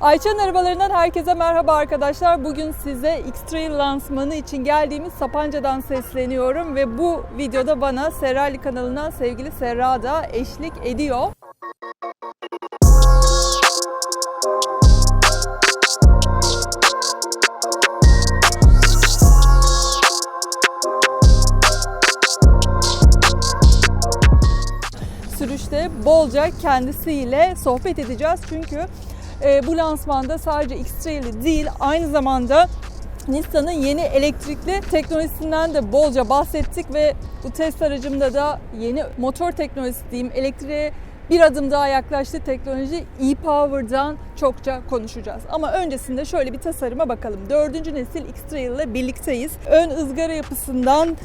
Ayça'nın arabalarından herkese merhaba arkadaşlar. Bugün size X-Trail lansmanı için geldiğimiz Sapanca'dan sesleniyorum ve bu videoda bana Serrali kanalından sevgili Serra da eşlik ediyor. sürüşte bolca kendisiyle sohbet edeceğiz. Çünkü e, bu lansmanda sadece X-Trail'i değil aynı zamanda Nissan'ın yeni elektrikli teknolojisinden de bolca bahsettik ve bu test aracımda da yeni motor teknolojisi diyeyim elektriğe bir adım daha yaklaştı teknoloji e-Power'dan çokça konuşacağız. Ama öncesinde şöyle bir tasarıma bakalım. Dördüncü nesil X-Trail ile birlikteyiz. Ön ızgara yapısından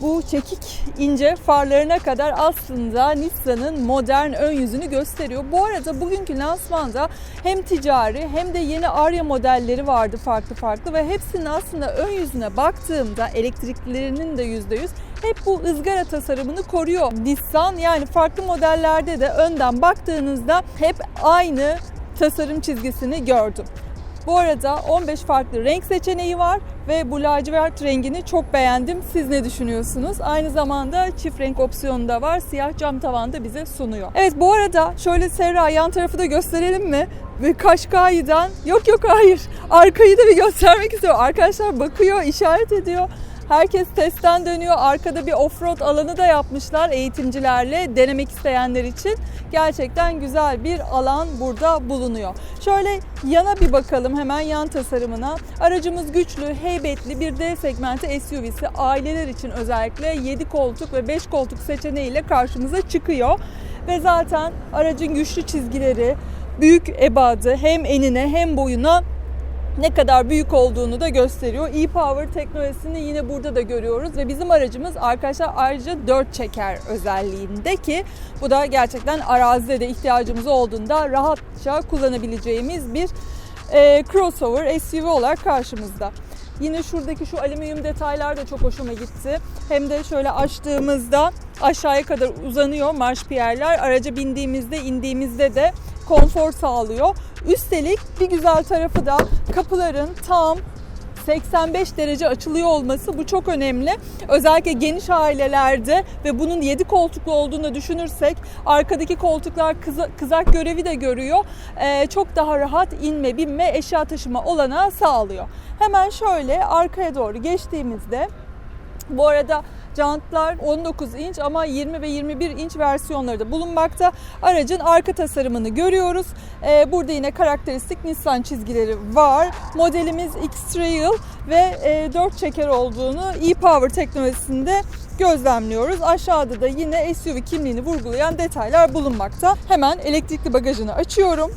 bu çekik ince farlarına kadar aslında Nissan'ın modern ön yüzünü gösteriyor. Bu arada bugünkü lansmanda hem ticari hem de yeni Arya modelleri vardı farklı farklı ve hepsinin aslında ön yüzüne baktığımda elektriklilerinin de %100 hep bu ızgara tasarımını koruyor. Nissan yani farklı modellerde de önden baktığınızda hep aynı tasarım çizgisini gördüm. Bu arada 15 farklı renk seçeneği var ve bu lacivert rengini çok beğendim. Siz ne düşünüyorsunuz? Aynı zamanda çift renk opsiyonu da var. Siyah cam tavan da bize sunuyor. Evet bu arada şöyle Serra yan tarafı da gösterelim mi? Ve Kaşkay'dan yok yok hayır arkayı da bir göstermek istiyorum. Arkadaşlar bakıyor işaret ediyor. Herkes testten dönüyor. Arkada bir offroad alanı da yapmışlar eğitimcilerle denemek isteyenler için. Gerçekten güzel bir alan burada bulunuyor. Şöyle yana bir bakalım hemen yan tasarımına. Aracımız güçlü, heybetli bir D segmenti SUV'si. Aileler için özellikle 7 koltuk ve 5 koltuk seçeneğiyle karşımıza çıkıyor. Ve zaten aracın güçlü çizgileri, büyük ebadı hem enine hem boyuna ne kadar büyük olduğunu da gösteriyor. E-Power teknolojisini yine burada da görüyoruz ve bizim aracımız arkadaşlar ayrıca 4 çeker özelliğinde ki bu da gerçekten arazide de ihtiyacımız olduğunda rahatça kullanabileceğimiz bir e, crossover SUV olarak karşımızda. Yine şuradaki şu alüminyum detaylar da çok hoşuma gitti. Hem de şöyle açtığımızda aşağıya kadar uzanıyor marşpiyerler. Araca bindiğimizde indiğimizde de konfor sağlıyor. Üstelik bir güzel tarafı da kapıların tam 85 derece açılıyor olması bu çok önemli. Özellikle geniş ailelerde ve bunun 7 koltuklu olduğunu düşünürsek arkadaki koltuklar kıza- kızak görevi de görüyor. Ee, çok daha rahat inme, binme, eşya taşıma olanağı sağlıyor. Hemen şöyle arkaya doğru geçtiğimizde bu arada jantlar 19 inç ama 20 ve 21 inç versiyonları da bulunmakta. Aracın arka tasarımını görüyoruz. Ee, burada yine karakteristik Nissan çizgileri var. Modelimiz X-Trail ve e, 4 çeker olduğunu e-Power teknolojisinde gözlemliyoruz. Aşağıda da yine SUV kimliğini vurgulayan detaylar bulunmakta. Hemen elektrikli bagajını açıyorum.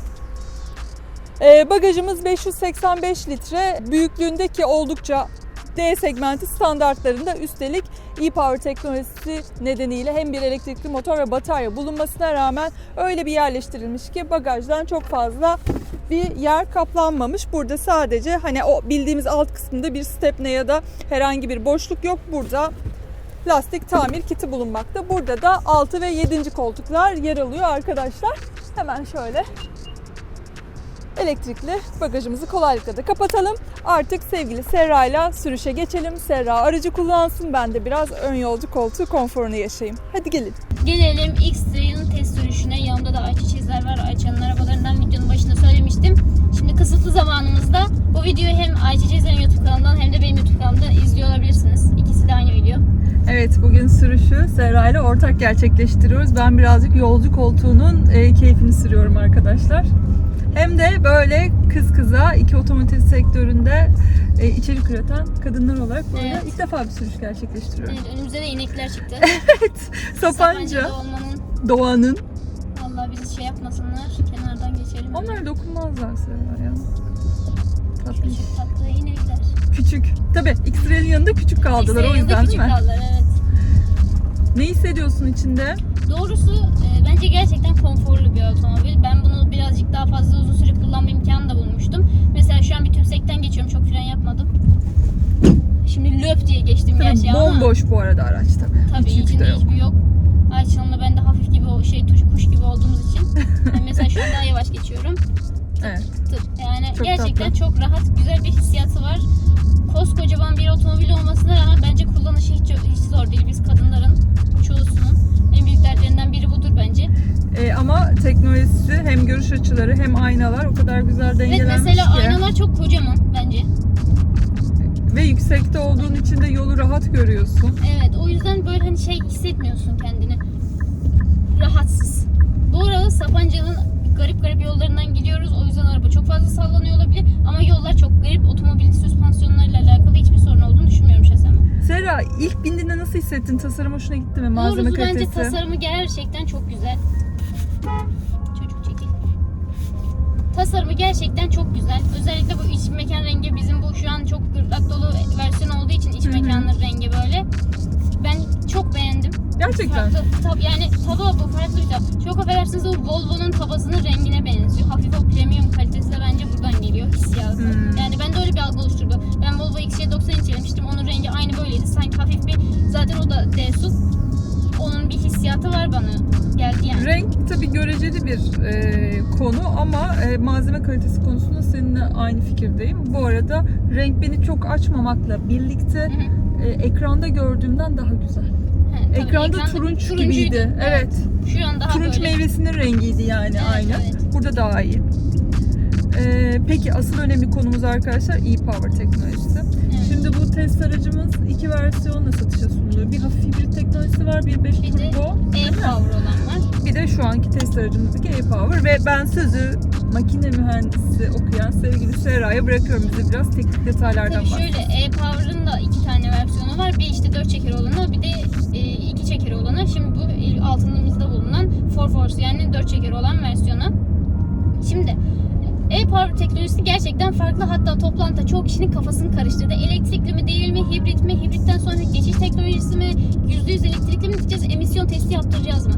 Ee, bagajımız 585 litre büyüklüğündeki oldukça D segmenti standartlarında üstelik e-Power teknolojisi nedeniyle hem bir elektrikli motor ve batarya bulunmasına rağmen öyle bir yerleştirilmiş ki bagajdan çok fazla bir yer kaplanmamış. Burada sadece hani o bildiğimiz alt kısmında bir stepne ya da herhangi bir boşluk yok. Burada lastik tamir kiti bulunmakta. Burada da 6 ve 7. koltuklar yer alıyor arkadaşlar. Hemen şöyle elektrikli bagajımızı kolaylıkla da kapatalım. Artık sevgili Serra ile sürüşe geçelim. Serra aracı kullansın. Ben de biraz ön yolcu koltuğu konforunu yaşayayım. Hadi gelin. Gelelim X-Trail'in test sürüşüne. Yanımda da Ayça Çizer var. Ayça'nın arabalarından videonun başında söylemiştim. Şimdi kısıtlı zamanımızda bu videoyu hem Ayça Çizer'in YouTube kanalından hem de benim YouTube kanalımdan izliyor olabilirsiniz. İkisi de aynı video. Evet bugün sürüşü Serra ile ortak gerçekleştiriyoruz. Ben birazcık yolcu koltuğunun e, keyfini sürüyorum arkadaşlar. Hem de böyle kız kıza iki otomotiv sektöründe e, içerik üreten kadınlar olarak böyle Evet. ilk defa bir sürüş gerçekleştiriyorum. Evet, önümüzde de inekler çıktı. Sapanca, Sapanca'da olmanın Doğan'ın. vallahi bizi şey yapmasınlar. Kenardan geçelim. Onlar dokunmazlar Serra ya. Tatlı. Küçük tatlı inekler. Küçük. Tabii X-Ray'in yanında küçük kaldılar o X-Trail'de yüzden değil küçük mi? kaldılar evet. Ne hissediyorsun içinde? Doğrusu e, bence gerçekten konforlu bir otomobil. Ben bunu birazcık daha fazla uzun süre kullanma imkanı da bulmuştum. Mesela şu an bir tümsekten geçiyorum. Çok fren yapmadım. Şimdi löp diye geçtim Tabii gerçi ama. bomboş bu arada araç tabii. Tabii Hiç içinde yok. hiçbir yok. Ayça'nınla ben de hafif gibi o şey tuş kuş gibi olduğumuz için. Yani mesela şu an daha yavaş geçiyorum. Evet. tık. Yani Çok gerçekten tatlı. çok rahat, güzel bir hissiyatı var. Koskocaman bir otomobil olmasına rağmen bence kullanışı hiç, hiç zor değil. Biz kadınların çoğusunun E, ama teknolojisi hem görüş açıları hem aynalar o kadar güzel Evet dengelenmiş mesela ki. aynalar çok kocaman bence. Ve yüksekte olduğun için de yolu rahat görüyorsun. Evet o yüzden böyle hani şey hissetmiyorsun kendini. Rahatsız. Bu arada Sapanca'nın garip garip yollarından gidiyoruz. O yüzden araba çok fazla sallanıyor olabilir. Ama yollar çok garip. Otomobilin süspansiyonlarıyla alakalı hiçbir sorun olduğunu düşünmüyorum şahsen. ben. Serra ilk bindiğinde nasıl hissettin? Tasarım hoşuna gitti mi? Malzeme Doğrusu bence kalitesi. tasarımı gerçekten çok güzel. Çocuk çekil. Tasarımı gerçekten çok güzel. Özellikle bu iç mekan rengi bizim bu şu an çok gırtlak dolu versiyon olduğu için iç mekanın rengi böyle. Ben çok beğendim. Gerçekten. Farklı, tab yani taba bu farklı bir tab. Çok affedersiniz o Volvo'nun tabasının rengine benziyor. Hafif o premium kalitesi de bence buradan geliyor hissiyatı. Hmm. Yani ben de öyle bir algı oluşturdu. Ben Göreceli bir e, konu ama e, malzeme kalitesi konusunda seninle aynı fikirdeyim. Bu arada renk beni çok açmamakla birlikte Hı hı. e, ekranda gördüğümden daha güzel. He, Ekranda ekranda turunç turuncuydu. gibiydi. Evet. Şu an daha Turunç böyle. meyvesinin rengiydi yani Evet, aynı. evet. Burada daha iyi. E, peki asıl önemli konumuz arkadaşlar e-power teknolojisi. Test aracımız iki versiyonla satışa sunuluyor. Bir hafif hibrit teknolojisi var, bir 5 Bir de turbo. E-Power olan var. Bir de şu anki test aracımızdaki e-power ve ben sözü makine mühendisi okuyan sevgili Serra'ya bırakıyorum bize biraz teknik detaylardan Tabii bahsedelim. şöyle e-Power'ın da iki tane versiyonu var. Bir işte 4 çeker olanı bir de e, iki çeker olanı. Şimdi bu altınımızda bulunan 4 Force yani 4 çeker olan versiyonu. Şimdi e-Power teknolojisi gerçekten farklı. Hatta toplantıda çoğu kişinin kafasını karıştırdı. Elektrikli mi değil mi? Hibrit mi? Hibritten sonra geçiş teknolojisi mi? %100 elektrikli mi diyeceğiz? Emisyon testi yaptıracağız mı?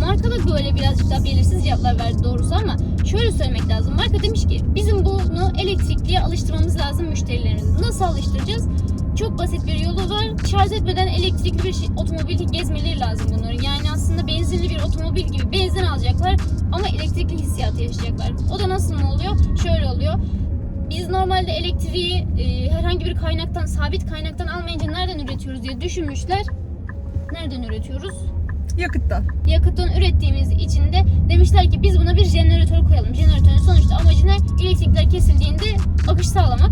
Marka da böyle birazcık daha belirsiz cevaplar verdi doğrusu ama şöyle söylemek lazım. Marka demiş ki bizim bunu elektrikliye alıştırmamız lazım müşterilerimizi. Nasıl alıştıracağız? Çok basit bir yolu var. Şarj etmeden elektrikli bir şey, otomobil gezmeleri lazım bunların. Yani aslında benzinli bir otomobil gibi benzin alacaklar ama elektrikli hissiyatı yaşayacaklar. O da nasıl mı oluyor? Şöyle oluyor. Biz normalde elektriği e, herhangi bir kaynaktan, sabit kaynaktan almayınca nereden üretiyoruz diye düşünmüşler. Nereden üretiyoruz? Yakıttan. yakıttan ürettiğimiz için de demişler ki biz buna bir jeneratör koyalım. Jeneratörün sonuçta amacı ne? Elektrikler kesildiğinde akış sağlamak.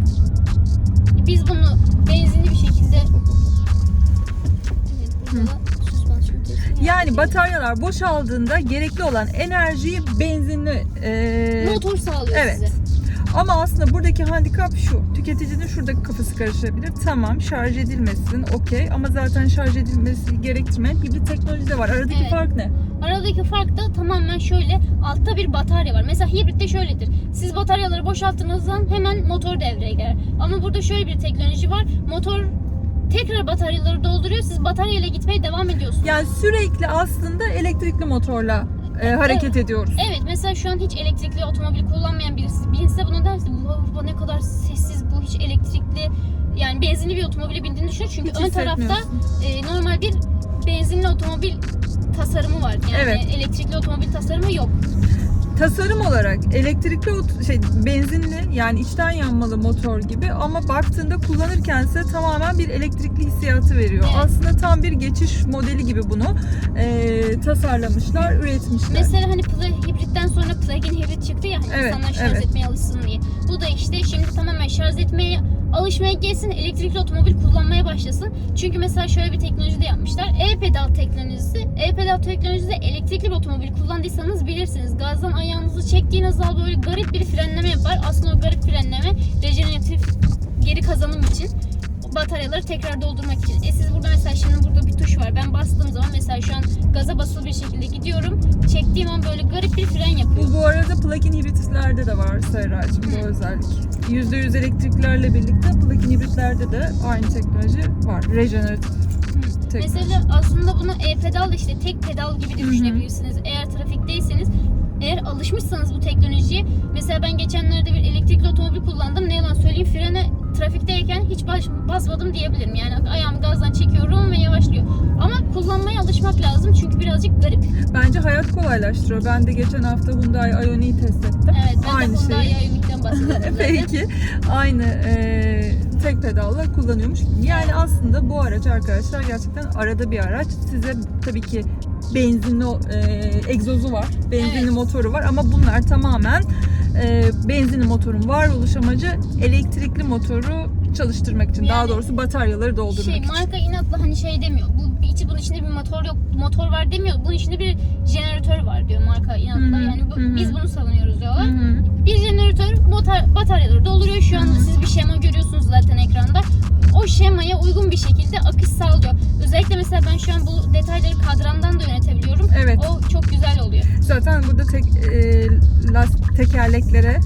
Biz bunu benzinli bir şekilde Evet, Yani bataryalar boşaldığında gerekli olan enerjiyi benzinli e, motor sağlıyor evet. size. Ama aslında buradaki handikap şu. Tüketicinin şuradaki kafası karışabilir. Tamam şarj edilmesin okey ama zaten şarj edilmesi gerektirmeyen hibrit teknoloji de var. Aradaki Evet. fark ne? Aradaki fark da tamamen şöyle. Altta bir batarya var. Mesela hibritte şöyledir. Siz bataryaları boşalttığınız zaman hemen motor devreye girer. Ama burada şöyle bir teknoloji var. Motor tekrar bataryaları dolduruyor. Siz bataryayla gitmeye devam ediyorsunuz. Yani sürekli aslında elektrikli motorla e, hareket ediyoruz. Evet mesela şu an hiç elektrikli otomobil kullanmayan birisi binse bunu derse bu, ne kadar sessiz bu hiç elektrikli yani benzinli bir otomobile bindiğini düşün çünkü Hiç ön tarafta e, normal bir benzinli otomobil tasarımı var. Yani Evet. elektrikli otomobil tasarımı yok. Tasarım olarak elektrikli şey benzinli yani içten yanmalı motor gibi ama baktığında kullanırken ise tamamen bir elektrikli hissiyatı veriyor. Evet. Aslında tam bir geçiş modeli gibi bunu e, tasarlamışlar, üretmişler. Mesela hani plug, hibritten sonra plug-in hibrit çıktı ya hani Evet, insanlar şarj evet. etmeye alışsın diye. Bu da işte şimdi tamamen şarj etmeye alışmaya gelsin, elektrikli otomobil kullanmaya başlasın. Çünkü mesela şöyle bir teknoloji de yapmışlar. E-pedal teknolojisi. E-pedal teknolojisi elektrikli bir otomobil kullandıysanız bilirsiniz. Gazdan ayağınızı çektiğiniz zaman böyle garip bir frenleme yapar. Aslında o garip frenleme rejeneratif geri kazanım için bataryaları tekrar doldurmak için. E siz burada mesela şimdi burada bir tuş var. Ben bastığım zaman mesela şu an gaza basılı bir şekilde gidiyorum. Çektiğim an böyle garip bir fren yapıyor. Bu bu arada plug-in hibritlerde de var Serracığım bu özellik. %100 elektriklerle birlikte plug-in hibritlerde de aynı teknoloji var. Rejeneratif. Teknoloji. Mesela aslında bunu e-pedal da işte tek pedal gibi de düşünebilirsiniz. Eğer trafikteyseniz eğer alışmışsanız bu teknolojiye mesela ben geçenlerde bir elektrikli otomobil kullandım. Ne yalan söyleyeyim frene trafikteyken hiç baş, basmadım diyebilirim. Yani ayağımı gazdan çekiyorum ve yavaşlıyor. Ama kullanmaya alışmak lazım çünkü birazcık garip. Bence hayat kolaylaştırıyor. Ben de geçen hafta Hyundai Ioniq'i test ettim. Evet ben Aynı de Hyundai şeyi. Ioniq'ten bahsediyorum. Peki aynı e, tek pedalla kullanıyormuş. Yani aslında bu araç arkadaşlar gerçekten arada bir araç. Size tabii ki benzinli e, egzozu var, benzinli Evet. motoru var ama bunlar tamamen e, benzinli motorun varoluş amacı elektrikli motoru çalıştırmak için. Daha Yani doğrusu bataryaları doldurmak Şey için. marka inatla hani şey demiyor. Bu içi bunun içinde bir motor yok, motor var demiyor. Bunun içinde bir jeneratör var diyor marka inatla. Yani bu, biz bunu savunuyoruz diyorlar. Hı hı. Bir jeneratör motor, bataryaları dolduruyor. Şu anda Hı hı. siz bir şema görüyorsunuz zaten ekranda. O şemaya uygun bir şekilde akış sağlıyor. Özellikle mesela ben şu an bu detayları kadrandan da yönetebiliyorum. Evet. O çok güzel. Zaten burada tek e, last tekerleklere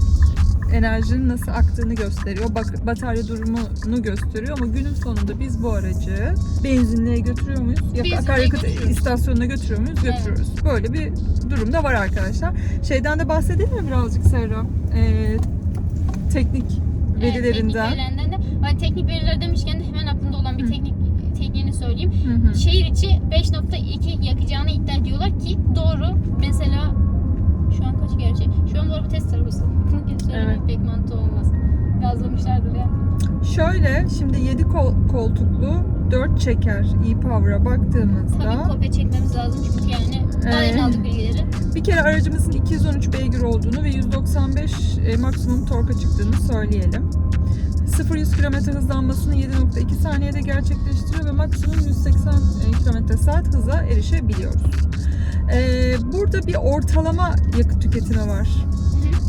enerjinin nasıl aktığını gösteriyor. Bak, batarya durumunu gösteriyor ama günün sonunda biz bu aracı benzinliğe götürüyor muyuz? Ya akaryakıt istasyonuna götürüyor muyuz? Evet. Götürüyoruz. Böyle bir durum da var arkadaşlar. Şeyden de bahsedelim mi birazcık Serra? E, teknik Evet, verilerinden. teknik verilerinden de. Teknik veriler demişken de hemen aklımda olan bir Hı. teknik söyleyeyim. Hı hı. Şehir içi 5.2 yakacağını iddia ediyorlar ki doğru. Mesela şu an kaç gerçi? Şu an bu araba test arabası. Evet. pek mantığı olmaz. Gazlamışlardır ya. Şöyle şimdi 7 kol, koltuklu 4 çeker e-Power'a baktığımızda Tabii kopya çekmemiz lazım çünkü yani Ee, aldık bilgileri. Bir kere aracımızın 213 beygir olduğunu ve 195 e, maksimum torka çıktığını söyleyelim. 0-100 km hızlanmasını 7.2 saniyede gerçekleştiriyor ve maksimum 180 km saat hıza erişebiliyoruz. Ee, burada bir ortalama yakıt tüketimi var.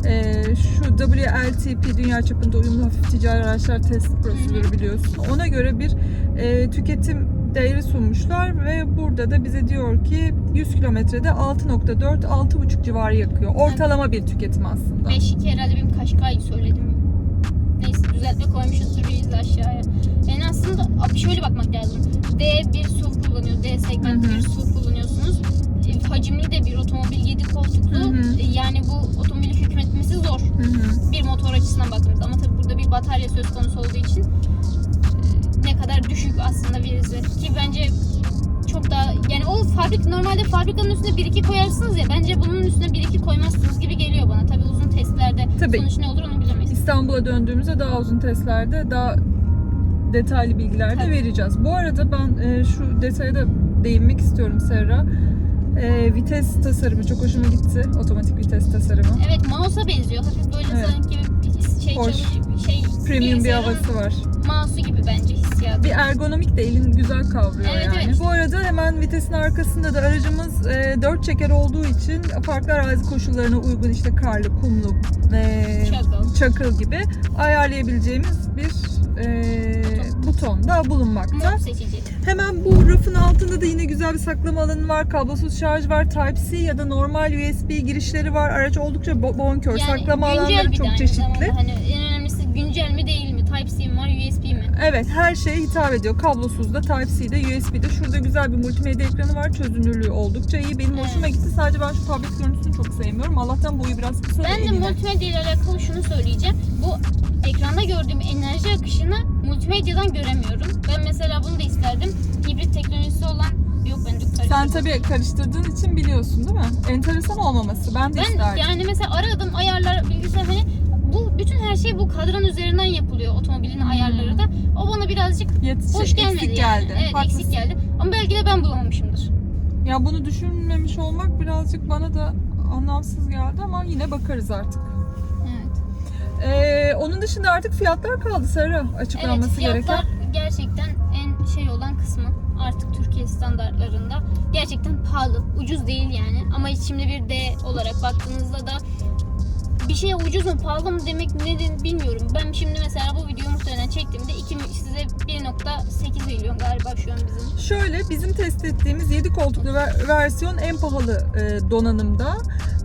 Ee, şu WLTP dünya çapında uyumlu hafif ticari araçlar test prosedürü biliyorsun. Ona göre bir e, tüketim değeri sunmuşlar ve burada da bize diyor ki 100 kilometrede 6.4-6.5 civarı yakıyor. Ortalama bir tüketim aslında. 5-2 herhalde benim Kaşkay söyledim. Düzeltme koymuşuzdur de aşağıya. Yani aslında şöyle bakmak lazım. D1 SUV kullanıyor. D segment bir SUV kullanıyorsunuz. E, Hacimli de bir otomobil 7 koltuklu. Hı hı. E, Yani bu otomobili hükmetmesi zor. Hı hı. bir motor açısından baktığımızda ama tabii burada bir batarya söz konusu olduğu için e, ne kadar düşük aslında virüzü ki bence çok daha yani o fabrik normalde fabrikanın üstüne 1-2 koyarsınız ya bence bunun üstüne 1-2 koymazsınız gibi geliyor bana. Tabii uzun testlerde Tabii. sonuç ne olur onu. İstanbul'a döndüğümüzde daha uzun testlerde daha detaylı bilgiler de vereceğiz. Bu arada ben e, şu detaya da değinmek istiyorum Serra. E, vites tasarımı çok hoşuma gitti. Otomatik vites tasarımı. Evet mouse'a benziyor. Hafif böyle Evet. sanki bir şey Hoş. çalış- şey Premium bir havası var. Mouse'u gibi bence hissiyatı. Bir ergonomik de elin güzel kavruyor Evet, yani. evet. Bu arada hemen vitesin arkasında da aracımız e, 4 çeker olduğu için farklı arazi koşullarına uygun işte karlı, kumlu, e, Çakıl. Çakıl gibi ayarlayabileceğimiz bir e, buton da bulunmakta. Mod seçici. Hemen bu rafın altında da yine güzel bir saklama alanı var. Kablosuz şarj var. Type-C ya da normal USB girişleri var. Araç oldukça bo- bonkör. saklama güncel alanları çok çeşitli. Hani en önemlisi güncel mi değil mi? Type-C mi var, USB mi? Evet her şeye hitap ediyor. Kablosuz da Type-C'de, USB'de. Şurada güzel bir multimedya ekranı var. Çözünürlüğü oldukça iyi. Benim hoşuma Evet. gitti. Sadece ben şu tablet görüntüsünü çok sevmiyorum. Allah'tan boyu biraz kısa Ben de multimedya ile alakalı şunu söyleyeceğim. Bu ekranda gördüğüm enerji akışını multimedyadan göremiyorum. Ben mesela bunu da isterdim. Hibrit teknolojisi olan yok ben de Sen tabii karıştırdığın için biliyorsun değil mi? Enteresan olmaması. Ben de Ben isterdim. yani mesela aradım ayarlar bilgisayar hani bütün her şey bu kadran üzerinden yapılıyor otomobilin Hmm. ayarları da. O bana birazcık Yet- hoş gelmedi eksik yani. geldi. Evet Haklısın. eksik geldi. Ama belki de ben bulamamışımdır. Ya bunu düşünmemiş olmak birazcık bana da anlamsız geldi ama yine bakarız artık. Evet. Ee, onun dışında artık fiyatlar kaldı Sarı açıklanması evet fiyatlar gereken. gerçekten en şey olan kısmı artık Türkiye standartlarında gerçekten pahalı. Ucuz değil yani. Ama şimdi bir D olarak baktığınızda da bir şeye ucuz mu pahalı mı demek nedir bilmiyorum. Ben şimdi mesela bu videoyu muhtemelen çektiğimde iki, size 1.8 milyon galiba şu an bizim. Şöyle bizim test ettiğimiz 7 koltuklu ver- versiyon en pahalı e, donanımda.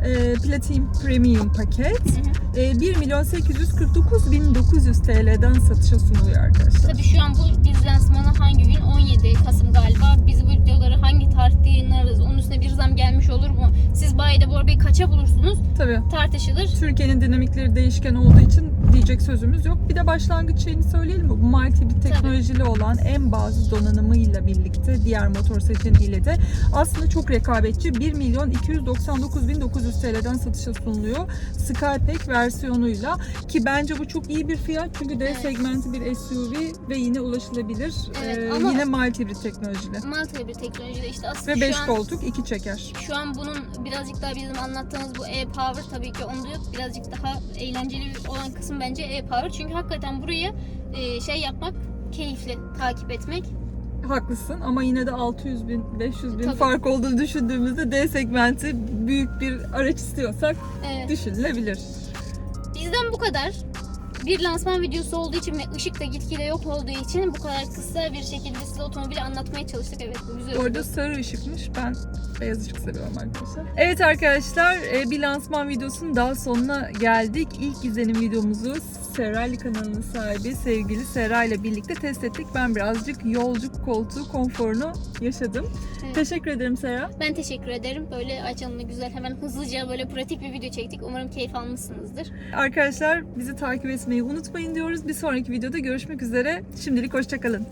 e, Platin Premium paket. E, 1 milyon 849 bin 900 TL'den satışa sunuluyor arkadaşlar. Tabii şu an bu biz lansmanı hangi gün? 17 Kasım galiba. Biz bu videoları hangi tarihte yayınlarız? Onun üstüne bir zam gelmiş olur mu? Siz bayide bu arabayı kaça bulursunuz? Tabii. Tartışılır. Türkiye'nin dinamikleri değişken olduğu için diyecek sözümüz yok. Bir de başlangıç şeyini söyleyelim mi? Bu multi bir teknolojili olan en bazı donanımıyla birlikte diğer motor seçeneğiyle de aslında çok rekabetçi 1 milyon 299 bin 900 TL'den satışa sunuluyor. Skypack versiyonuyla ki bence bu çok iyi bir fiyat çünkü D Evet. segmenti bir SUV ve yine ulaşılabilir. Evet, Ee, ama- yine multi bir teknolojili. Malta bir teknolojide işte aslında Ve 5 şu an, koltuk 2 çeker. şu an bunun birazcık daha bizim anlattığımız bu e-power tabii ki onda yok. Birazcık daha eğlenceli olan kısım bence e-power. Çünkü hakikaten burayı e, şey yapmak keyifli takip etmek. Haklısın ama yine de 600 bin 500 bin Tabii. fark olduğunu düşündüğümüzde D segmenti büyük bir araç istiyorsak Evet. düşünülebilir. Bizden bu kadar. Bir lansman videosu olduğu için ve ışık da gitgide yok olduğu için bu kadar kısa bir şekilde size otomobili anlatmaya çalıştık. Evet bu güzel Bu arada sarı ışıkmış. Ben beyaz ışık seviyorum arkadaşlar. Evet arkadaşlar e, bir lansman videosunun daha sonuna geldik. İlk izlenim videomuzu Serrali kanalının sahibi sevgili Serra ile birlikte test ettik. Ben birazcık yolcu koltuğu konforunu yaşadım. Evet. Teşekkür ederim Serra. Ben teşekkür ederim. Böyle Ayça'nınla güzel hemen hızlıca böyle pratik bir video çektik. Umarım keyif almışsınızdır. Arkadaşlar bizi takip etmeyi unutmayın diyoruz. Bir sonraki videoda görüşmek üzere. Şimdilik hoşçakalın.